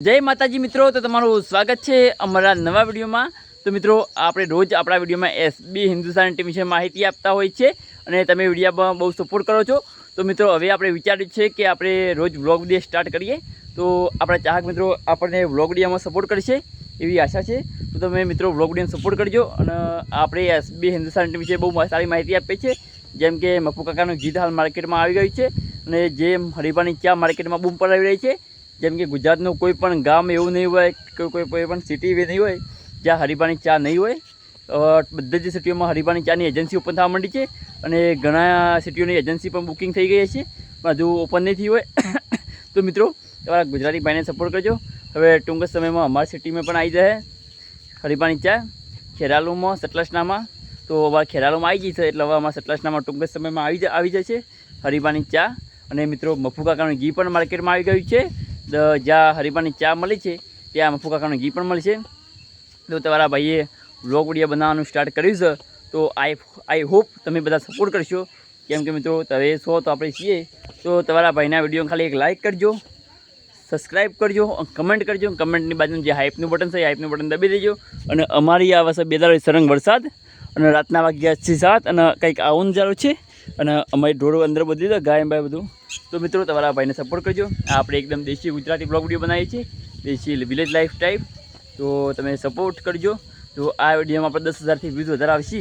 જય માતાજી મિત્રો, તો તમારું સ્વાગત છે અમારા નવા વિડીયોમાં. તો મિત્રો, આપણે રોજ આપણા વિડીયોમાં એસબી હિન્દુસ્તાન ટીમ વિશે માહિતી આપતા હોય છે અને તમે વિડીયોમાં બહુ સપોર્ટ કરો છો. તો મિત્રો, હવે આપણે વિચાર્યું છે કે આપણે રોજ વ્લોગ ડે સ્ટાર્ટ કરીએ. તો આપણા ચાહક મિત્રો આપણને વ્લોગ ડેમાં સપોર્ટ કરશે એવી આશા છે. તો તમે મિત્રો વ્લોગ ડેને સપોર્ટ કરજો અને આપણે એસબી હિન્દુસ્તાન ટીમ વિશે બહુ સારી માહિતી આપીએ છીએ જેમ કે મફુ કાકાનું ગીત હાલ માર્કેટમાં આવી ગયું છે અને જેમ હરિભાની ચા માર્કેટમાં બૂમ પડાવી રહી છે. જેમ કે ગુજરાતનું કોઈ પણ ગામ એવું નહીં હોય કે કોઈ કોઈ પણ સિટી એવી નહીં હોય જ્યાં હરિભાની ચા નહીં હોય. બધી જ સિટીઓમાં હરિભાની ચાની એજન્સી ઓપન થવા માંડી છે અને ઘણા સિટીઓની એજન્સી પણ બુકિંગ થઈ ગઈ છે. પણ હજુ ઓપન નહીં થઈ હોય. તો મિત્રો, તમારા ગુજરાતી ભાઈને સપોર્ટ કરજો. હવે ટૂંક જ સમયમાં અમારી સિટીમાં પણ આવી જાય હરિભાની ચા. ખેરાલુમાં સતલસનામાં તો હવે ખેરાલુમાં આવી છે, એટલે હવે અમારા સતલસનામાં ટૂંક જ સમયમાં આવી જાય આવી જશે હરિભાની ચા. અને મિત્રો મફુ કાકાનું ઘી પણ માર્કેટમાં આવી ગયું છે. જ્યાં હરિભાની ચા મળી છે, ત્યાં મફુ કાકાનું ઘી પણ મળશે તો તમારા ભાઈએ વ્લોગ વીડિયો બનાવવાનું સ્ટાર્ટ કર્યું છે, તો આઈ આઈ હોપ તમે બધા સપોર્ટ કરશો. કેમ કે મિત્રો, તમે છો તો આપણે છીએ. તો તમારા ભાઈના વીડિયો ખાલી એક લાઇક કરજો સબસ્ક્રાઇબ કરજો કમેન્ટ કરજો. કમેન્ટની બાજુનું જે હાઇપનું બટન છે, એ હાઇપનું બટન દબી દેજો. અને અમારી આ વખતે બેદારો સરંગ વરસાદ અને રાતના વાગ્યા છે સાત અને કંઈક આવું નજારો છે. અને અમારી ઢોરો અંદર બદલી દો ગાય બાય બધું. તો મિત્રો, તમારા ભાઈને સપોર્ટ કરજો. આપણે એકદમ દેશી ગુજરાતી બ્લોગ વીડિયો બનાવીએ છીએ. દેશી વિલેજ લાઈફ ટાઈપ તો તમે સપોર્ટ કરજો. તો આ વિડીયોમાં આપણે દસ હજારથી વ્યૂઝ વધારે આવશે.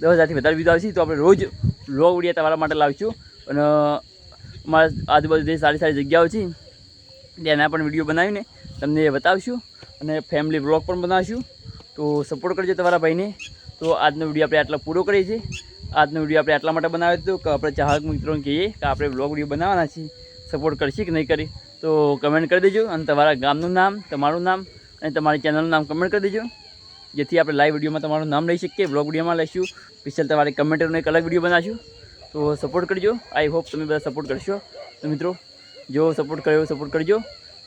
દસ હજારથી વધારે વ્યૂઝ આવશે, તો આપણે રોજ બ્લોગ વીડિયો તમારા માટે લાવીશું. અને અમારા આજુબાજુ જે સારી સારી જગ્યાઓ છે તેના પણ વીડિયો બનાવીને તમને બતાવીશું. અને ફેમિલી બ્લોગ પણ બનાવીશું. તો સપોર્ટ કરજો તમારા ભાઈને. તો આજનો વીડિયો આપણે આટલા પૂરો કરીએ છીએ. આજનો વીડિયો આપણે એટલા માટે બનાવ્યો હતો કે આપણે ચાહક મિત્રોને કહીએ કે આપણે બ્લોગ વીડિયો બનાવવાના છીએ. સપોર્ટ કરશે કે નહીં કરી? તો કમેન્ટ કરી દેજો અને તમારા ગામનું નામ, તમારું નામ અને તમારી ચેનલનું નામ કમેન્ટ કરી દેજો. જેથી આપણે લાઈવ વિડીયોમાં તમારું નામ લઈ શકીએ બ્લોગ વિડીયોમાં લઈશું. સ્પેશિયલ તમારી કમેન્ટનો એક અલગ વીડિયો બનાવશું. તો સપોર્ટ કરજો. આઈ હોપ તમે બધા સપોર્ટ કરશો. તો મિત્રો, જો સપોર્ટ કર્યો સપોર્ટ કરજો.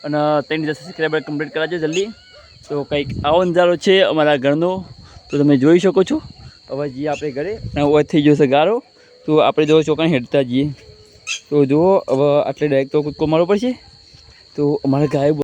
અને ત્રણ દસ સબસ્ક્રાઈબર કમ્પ્લીટ કરાવજો જલ્દી. તો કંઈક આવો નજારો છે અમારા ઘરનો. તો તમે જોઈ શકો છો. હવે જઈએ આપણે ઘરે. અને હવે થઈ જશે ગારો. તો આપણે જો ચોકાને હેડતા જઈએ. તો જુઓ, હવે આટલે ડાયરેક્ટ તો કૂદકો મારવો પડશે? તો અમારા ગાય